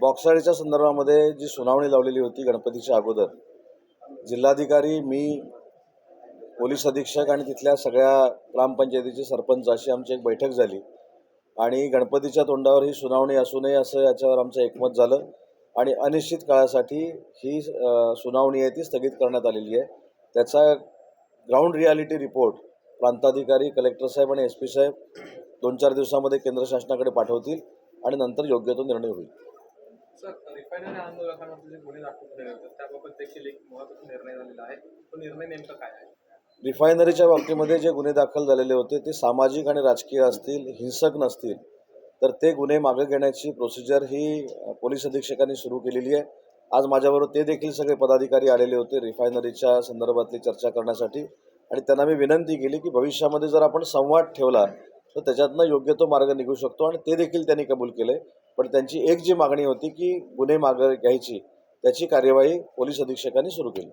बॉक्साडीच्या संदर्भामध्ये जी सुनावणी लावलेली होती गणपतीच्या अगोदर जिल्हाधिकारी मी पोलीस अधीक्षक आणि तिथल्या सगळ्या ग्रामपंचायतीचे सरपंच अशी आमची एक बैठक झाली. आणि गणपतीच्या तोंडावर ही सुनावणी असू नये असं याच्यावर आमचं एकमत झालं. आणि अनिश्चित काळासाठी ही सुनावणी आहे ती स्थगित करण्यात आलेली आहे. त्याचा ग्राउंड रियालिटी रिपोर्ट प्रांताधिकारी कलेक्टर साहेब आणि एस पी साहेब दोन चार दिवसामध्ये केंद्र शासनाकडे पाठवतील आणि नंतर योग्य तो निर्णय होईल. रिफायनरीच्या बाबतीमध्ये जे गुन्हे दाखल झालेले होते ते सामाजिक आणि राजकीय असतील हिंसक नसतील तर ते गुन्हे मागे घेण्याची प्रोसिजर ही पोलीस अधीक्षकांनी सुरू केलेली आहे. आज माझ्याबरोबर ते देखील सगळे पदाधिकारी आलेले होते रिफायनरीच्या संदर्भातली चर्चा करण्यासाठी. आणि त्यांना मी विनंती केली की भविष्यामध्ये जर आपण संवाद ठेवला तर त्याच्यातनं योग्य तो मार्ग निघू शकतो आणि ते देखील त्यांनी कबूल केले पण त्यांची एक जी मागणी होती की गुन्हे मागे घ्यायची त्याची कार्यवाही पोलीस अधीक्षकांनी सुरू केली.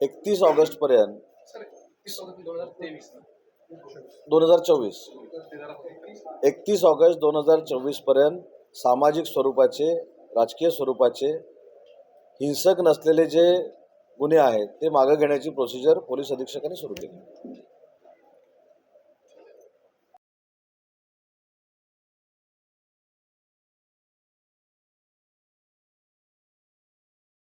एकतीस ऑगस्टपर्यंत ऑगस्ट दोन हजार दोन हजार चोवीस. एकतीस ऑगस्ट दोन हजार चोवीसपर्यंत सामाजिक स्वरूपाचे राजकीय स्वरूपाचे हिंसक नसलेले जे गुन्हे आहेत ते मागं घेण्याची प्रोसिजर पोलीस अधीक्षकांनी सुरू केली.